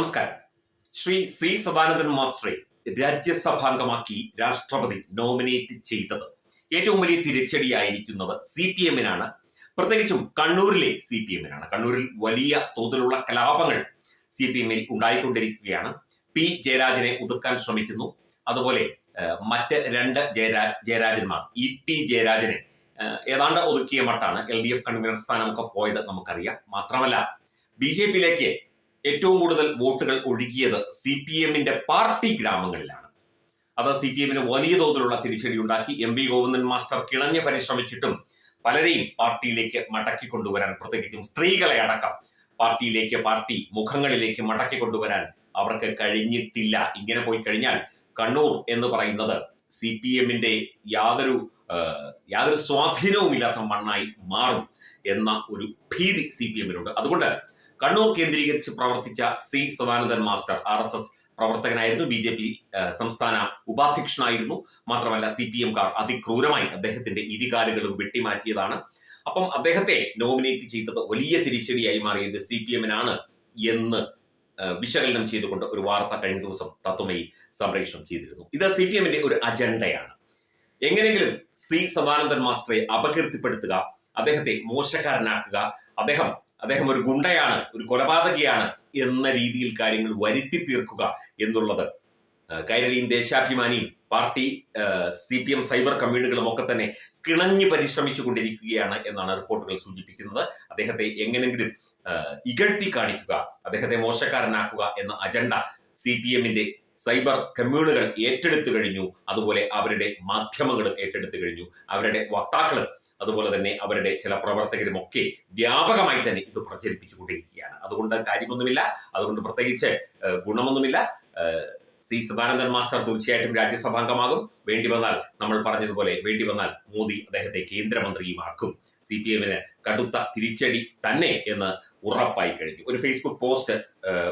നമസ്കാരം. ശ്രീ സി സദാനന്ദൻ മാസ്റ്ററെ രാജ്യസഭാംഗമാക്കി രാഷ്ട്രപതി നോമിനേറ്റ് ചെയ്തത്. ഏറ്റവും വലിയ തിരിച്ചടിയായിരിക്കുന്നത് സി പി എമ്മിനാണ്. പ്രത്യേകിച്ചും കണ്ണൂരിലെ സി പി എമ്മിനാണ്. കണ്ണൂരിൽ വലിയ തോതിലുള്ള കലാപങ്ങൾ സി പി എമ്മിൽ ഉണ്ടായിക്കൊണ്ടിരിക്കുകയാണ്. പി ജയരാജനെ ഒതുക്കാൻ ശ്രമിക്കുന്നു. അതുപോലെ മറ്റ് രണ്ട് ജയരാ ജയരാജന്മാർ ഇ പി ജയരാജനെ ഏതാണ്ട് ഒതുക്കിയ മട്ടാണ് എൽ ഡി എഫ് കൺവീനർ സ്ഥാനമൊക്കെ പോയത് നമുക്കറിയാം. മാത്രമല്ല ബി ജെ പിയിലേക്ക് ഏറ്റവും കൂടുതൽ വോട്ടുകൾ ഒഴുകിയത് സി പി എമ്മിന്റെ പാർട്ടി ഗ്രാമങ്ങളിലാണ്. അത് സി പി എമ്മിന് വലിയ തോതിലുള്ള തിരിച്ചടി ഉണ്ടാക്കി. എം വി ഗോവിന്ദൻ മാസ്റ്റർ കിണഞ്ഞ് പരിശ്രമിച്ചിട്ടും പലരെയും പാർട്ടിയിലേക്ക് മടക്കി കൊണ്ടുവരാൻ പ്രത്യേകിച്ചും സ്ത്രീകളെ അടക്കം പാർട്ടിയിലേക്ക് പാർട്ടി മുഖങ്ങളിലേക്ക് മടക്കി കൊണ്ടുവരാൻ അവർക്ക് കഴിഞ്ഞിട്ടില്ല. ഇങ്ങനെ പോയി കഴിഞ്ഞാൽ കണ്ണൂർ എന്ന് പറയുന്നത് സി പി എമ്മിന്റെ യാതൊരു യാതൊരു സ്വാധീനവും ഇല്ലാത്ത മണ്ണായി മാറും എന്ന ഒരു ഭീതി സി പി എമ്മിനുണ്ട്. അതുകൊണ്ട് കണ്ണൂർ കേന്ദ്രീകരിച്ച് പ്രവർത്തിച്ച C Sadanandan master R S S പ്രവർത്തകനായിരുന്നു. B J P സംസ്ഥാന ഉപാധ്യക്ഷനായിരുന്നു. മാത്രമല്ല സി പി എംകാർ അതിക്രൂരമായി അദ്ദേഹത്തിന്റെ ഇരുകാലുകളും വെട്ടിമാറ്റിയതാണ്. അപ്പം അദ്ദേഹത്തെ നോമിനേറ്റ് ചെയ്തത് വലിയ തിരിച്ചടിയായി മാറിയത് സി പി എമ്മിനാണ് എന്ന് വിശകലനം ചെയ്തുകൊണ്ട് ഒരു വാർത്ത കഴിഞ്ഞ ദിവസം തത്വമയി സംപ്രേഷണം ചെയ്തിരുന്നു. ഇത് സി പി എമ്മിന്റെ ഒരു അജണ്ടയാണ്. എങ്ങനെയെങ്കിലും സി സദാനന്ദൻ മാസ്റ്ററെ അപകീർത്തിപ്പെടുത്തുക അദ്ദേഹത്തെ മോശക്കാരനാക്കുക അദ്ദേഹം അദ്ദേഹം ഒരു ഗുണ്ടയാണ് ഒരു കൊലപാതകയാണ് എന്ന രീതിയിൽ കാര്യങ്ങൾ വരുത്തി തീർക്കുക എന്നുള്ളത്. കൈരളിയും ദേശാഭിമാനിയും party C P M cyber കമ്മ്യൂണികളും ഒക്കെ തന്നെ കിണഞ്ഞു പരിശ്രമിച്ചു കൊണ്ടിരിക്കുകയാണ് എന്നാണ് റിപ്പോർട്ടുകൾ സൂചിപ്പിക്കുന്നത്. അദ്ദേഹത്തെ എങ്ങനെങ്കിലും ഇകഴ്ത്തി കാണിക്കുക അദ്ദേഹത്തെ മോശക്കാരനാക്കുക എന്ന അജണ്ട സി പി എമ്മിന്റെ സൈബർ കമ്മ്യൂണുകൾ ഏറ്റെടുത്തു കഴിഞ്ഞു. അതുപോലെ അവരുടെ മാധ്യമങ്ങളും ഏറ്റെടുത്തു കഴിഞ്ഞു. അവരുടെ വക്താക്കളും അതുപോലെ തന്നെ അവരുടെ ചില പ്രവർത്തകരും ഒക്കെ വ്യാപകമായി തന്നെ ഇത് പ്രചരിപ്പിച്ചുകൊണ്ടിരിക്കുകയാണ്. അതുകൊണ്ട് കാര്യമൊന്നുമില്ല. അതുകൊണ്ട് പ്രത്യേകിച്ച് ഗുണമൊന്നുമില്ല. സി സദാനന്ദൻ മാസ്റ്റർ തീർച്ചയായിട്ടും രാജ്യസഭാംഗമാകും. വേണ്ടി വന്നാൽ നമ്മൾ പറഞ്ഞതുപോലെ വേണ്ടി വന്നാൽ മോദി അദ്ദേഹത്തെ കേന്ദ്രമന്ത്രിയുമാക്കും. സി പി എമ്മിന് കടുത്ത തിരിച്ചടി തന്നെ എന്ന് ഉറപ്പായി കഴിഞ്ഞു. ഒരു ഫേസ്ബുക്ക് പോസ്റ്റ്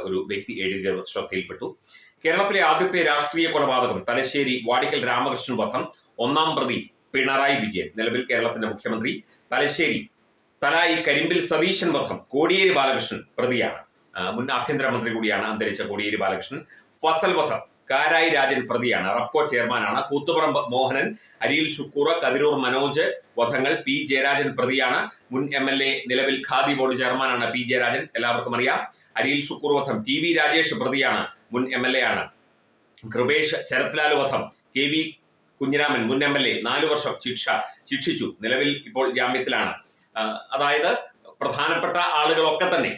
ഒരു വ്യക്തി എഴുതിയത് ശ്രദ്ധയിൽപ്പെട്ടു. കേരളത്തിലെ ആദ്യത്തെ രാഷ്ട്രീയ കൊലപാതകം തലശ്ശേരി വാടിക്കൽ രാമകൃഷ്ണൻ വധം ഒന്നാം പ്രതി പിണറായി വിജയൻ. നിലവിൽ കേരളത്തിന്റെ മുഖ്യമന്ത്രി തലശ്ശേരി തലായി കരിമ്പിൽ സതീശൻ വധം കോടിയേരി ബാലകൃഷ്ണൻ പ്രതിയാണ്. മുൻ ആഭ്യന്തരമന്ത്രി കൂടിയാണ് അന്തരിച്ച കോടിയേരി ബാലകൃഷ്ണൻ. ഫസൽ വധം കാരായി രാജൻ പ്രതിയാണ്. റബ്കോ ചെയർമാനാണ്. കൂത്തുപറമ്പ് മോഹനൻ അരിയിൽ ഷുക്കൂർ കതിരൂർ മനോജ് വധങ്ങൾ പി ജയരാജൻ പ്രതിയാണ്. മുൻ എം എൽ എ നിലവിൽ ഖാദി ബോർഡ് ചെയർമാനാണ് പി ജയരാജൻ. എല്ലാവർക്കും അറിയാം. അരിയിൽ ഷുക്കൂർ വധം ടി വി രാജേഷ് പ്രതിയാണ്. മുൻ എം എൽ എ ആണ്. കൃപേഷ് ശരത്ലാൽ വധം കെ വി കുഞ്ഞിരാമൻ മുൻ എം എൽ എ നാലു വർഷം ശിക്ഷ ശിക്ഷിച്ചു. നിലവിൽ ഇപ്പോൾ ജാമ്യത്തിലാണ്. അതായത് പ്രധാനപ്പെട്ട ആളുകളൊക്കെ തന്നെ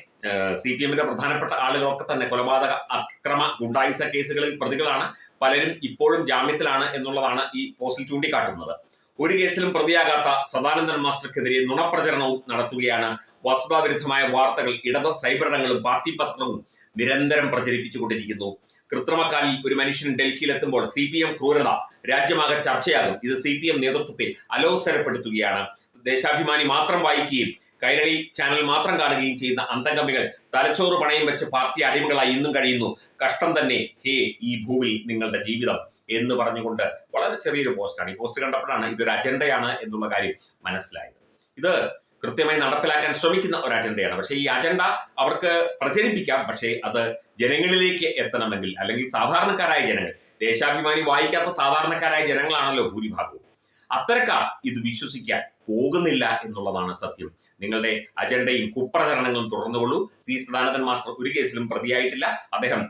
സി പി എമ്മിന്റെ പ്രധാനപ്പെട്ട ആളുകളൊക്കെ തന്നെ കൊലപാതക അക്രമ ഗുണ്ടായിസ കേസുകളിൽ പ്രതികളാണ്. പലരും ഇപ്പോഴും ജാമ്യത്തിലാണ് എന്നുള്ളതാണ് ഈ പോസ്റ്റിൽ ചൂണ്ടിക്കാട്ടുന്നത്. ഒരു കേസിലും പ്രതിയാകാത്ത സദാനന്ദൻ മാസ്റ്റർക്കെതിരെ നുണപ്രചരണവും നടത്തുകയാണ്. വസ്തുതാവിരുദ്ധമായ വാർത്തകൾ ഇടത് സൈബറിടങ്ങളും പാർട്ടി പത്രവും നിരന്തരം പ്രചരിപ്പിച്ചുകൊണ്ടിരിക്കുന്നു. കൃത്രിമക്കാലിൽ ഒരു മനുഷ്യൻ ഡൽഹിയിലെത്തുമ്പോൾ സി പി എം ക്രൂരത രാജ്യമാകെ ചർച്ചയാകും. ഇത് സി പി എം നേതൃത്വത്തെ അലോസരപ്പെടുത്തുകയാണ്. ദേശാഭിമാനി മാത്രം വായിക്കുകയും കൈരളി ചാനൽ മാത്രം കാണുകയും ചെയ്യുന്ന അന്തംഗമികൾ തലച്ചോറ് പണയം വെച്ച് പാർട്ടി അടിമകളായി ഇന്നും കഴിയുന്നു. കഷ്ടം തന്നെ. ഹേ ഈ ഭൂമിയിൽ നിങ്ങളുടെ ജീവിതം എന്ന് പറഞ്ഞുകൊണ്ട് വളരെ ചെറിയൊരു പോസ്റ്റാണ്. ഈ പോസ്റ്റ് കണ്ടപ്പോഴാണ് ഇതൊരു അജണ്ടയാണ് എന്നുള്ള കാര്യം മനസ്സിലായത്. ഇത് കൃത്യമായി നടപ്പിലാക്കാൻ ശ്രമിക്കുന്ന ഒരു അജണ്ടയാണ്. പക്ഷേ ഈ അജണ്ട അവർക്ക് പ്രചരിപ്പിക്കാം. പക്ഷേ അത് ജനങ്ങളിലേക്ക് എത്തണമെങ്കിൽ അല്ലെങ്കിൽ സാധാരണക്കാരായ ജനങ്ങൾ ദേശാഭിമാനി വായിക്കാത്ത സാധാരണക്കാരായ ജനങ്ങളാണല്ലോ ഭൂരിഭാഗവും. അത്തരക്കാർ ഇത് വിശ്വസിക്കാൻ പോകുന്നില്ല എന്നുള്ളതാണ് സത്യം. നിങ്ങളുടെ അജണ്ടയും കുപ്രചരണങ്ങളും തുടർന്നുകൊള്ളൂ സി സദാനന്ദൻ മാസ്റ്റർ ഒരു കേസിലും പ്രതിയായിട്ടില്ല. അദ്ദേഹം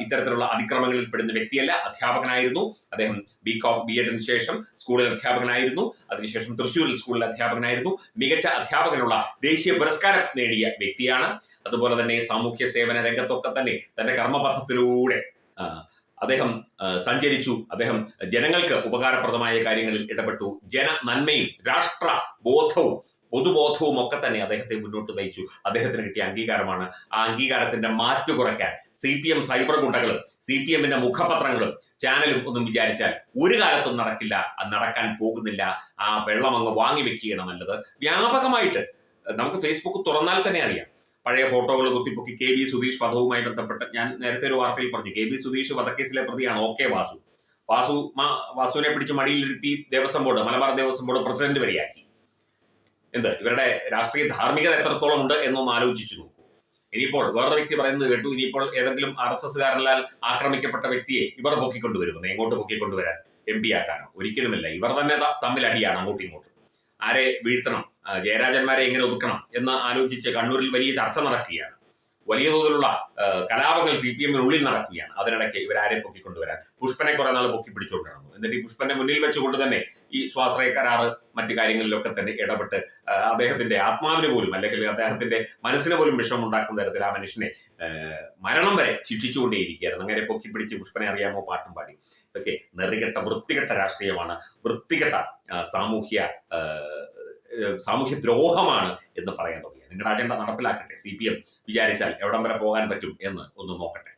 ഇത്തരത്തിലുള്ള അതിക്രമങ്ങളിൽ പെടുന്ന വ്യക്തിയല്ല അധ്യാപകനായിരുന്നു. അദ്ദേഹം ബി കോം ബി എഡിന് ശേഷം സ്കൂളിൽ അധ്യാപകനായിരുന്നു. അതിനുശേഷം തൃശ്ശൂരിൽ സ്കൂളിൽ അധ്യാപകനായിരുന്നു. മികച്ച അധ്യാപകനുള്ള ദേശീയ പുരസ്കാരം നേടിയ വ്യക്തിയാണ്. അതുപോലെ തന്നെ സാമൂഹ്യ സേവന രംഗത്തൊക്കെ തന്നെ തന്റെ കർമ്മപഥത്തിലൂടെ അദ്ദേഹം സഞ്ചരിച്ചു. അദ്ദേഹം ജനങ്ങൾക്ക് ഉപകാരപ്രദമായ കാര്യങ്ങളിൽ ഇടപെട്ടു. ജന നന്മയും രാഷ്ട്ര ബോധവും പൊതുബോധവും ഒക്കെ തന്നെ അദ്ദേഹത്തെ മുന്നോട്ട് നയിച്ചു. അദ്ദേഹത്തിന് കിട്ടിയ അംഗീകാരമാണ്. ആ അംഗീകാരത്തിന്റെ മാറ്റു കുറയ്ക്കാൻ സി പി എം സൈബർ ഗുണ്ടകളും സി പി എമ്മിന്റെ മുഖപത്രങ്ങളും ചാനലും ഒന്നും വിചാരിച്ചാൽ ഒരു കാലത്തും നടക്കില്ല. നടക്കാൻ പോകുന്നില്ല. ആ വെള്ളം അങ്ങ് വാങ്ങി വെക്കുകയാണ് നല്ലത്. വ്യാപകമായിട്ട് നമുക്ക് ഫേസ്ബുക്ക് തുറന്നാൽ തന്നെ അറിയാം. പഴയ ഫോട്ടോകൾ കുത്തിപ്പൊക്കി കെ ബി സുധീഷ് വധവുമായി ബന്ധപ്പെട്ട് ഞാൻ നേരത്തെ ഒരു വാർത്തയിൽ പറഞ്ഞു. കെ ബി സുധീഷ് വധക്കേസിലെ പ്രതിയാണ് ഓക്കെ വാസു. വാസു വാസുവിനെ പിടിച്ച് മടിയിലിരുത്തി Devaswom board Malabar Devaswom board president വരെയാക്കി. എന്ത്? ഇവരുടെ രാഷ്ട്രീയ ധാർമ്മികത എത്രത്തോളം ഉണ്ട് എന്നൊന്ന് ആലോചിച്ചു നോക്കൂ. ഇനിയിപ്പോൾ വേറൊരു വ്യക്തി പറയുന്നത് കേട്ടു. ഇനിയിപ്പോൾ ഏതെങ്കിലും ആർ എസ് എസ്കാരനാൽ ആക്രമിക്കപ്പെട്ട വ്യക്തിയെ ഇവർ പൊക്കിക്കൊണ്ടുവരുമെന്ന് എങ്ങോട്ട് പൊക്കിക്കൊണ്ടുവരാൻ എം പി ആക്കാനോ? ഒരിക്കലുമില്ല. ഇവർ തന്നെ തമ്മിൽ അടിയാണ് അങ്ങോട്ടും ഇങ്ങോട്ടും. ആരെ വീഴ്ത്തണം? ജയരാജന്മാരെ എങ്ങനെ ഒതുക്കണം? എന്ന് ആലോചിച്ച് കണ്ണൂരിൽ വലിയ ചർച്ച നടക്കുകയാണ്. വലിയ തോതിലുള്ള കലാപങ്ങൾ സി പി എമ്മിനുള്ളിൽ നടക്കുകയാണ്. അതിനിടയ്ക്ക് ഇവരാരെ പൊക്കിക്കൊണ്ടുവരാൻ. പുഷ്പനെ കുറെ നാൾ പൊക്കി പിടിച്ചുകൊണ്ട് നടന്നു എന്നിട്ട് ഈ പുഷ്പന്റെ മുന്നിൽ വെച്ചുകൊണ്ട് തന്നെ ഈ സ്വാശ്രയ കരാറ് മറ്റു കാര്യങ്ങളിലൊക്കെ തന്നെ ഇടപെട്ട് അദ്ദേഹത്തിന്റെ ആത്മാവിന് പോലും അല്ലെങ്കിൽ അദ്ദേഹത്തിന്റെ മനസ്സിന് പോലും വിഷമം ഉണ്ടാക്കുന്ന തരത്തിൽ ആ മനുഷ്യനെ മരണം വരെ ശിക്ഷിച്ചുകൊണ്ടേയിരിക്കുകയായിരുന്നു. അങ്ങനെ പൊക്കി പിടിച്ച് പുഷ്പനെ അറിയാമോ? പാട്ടും പാടി. ഇതൊക്കെ നെറികെട്ട വൃത്തികെട്ട രാഷ്ട്രീയമാണ്. വൃത്തികെട്ട സാമൂഹ്യ സാമൂഹ്യ ദ്രോഹമാണ് എന്ന് പറയാൻ തുടങ്ങി. നിങ്ങളുടെ അജണ്ട നടപ്പിലാക്കട്ടെ. സി പി എം വിചാരിച്ചാൽ എവിടം വരെ പോകാൻ പറ്റും എന്ന് ഒന്ന് നോക്കട്ടെ.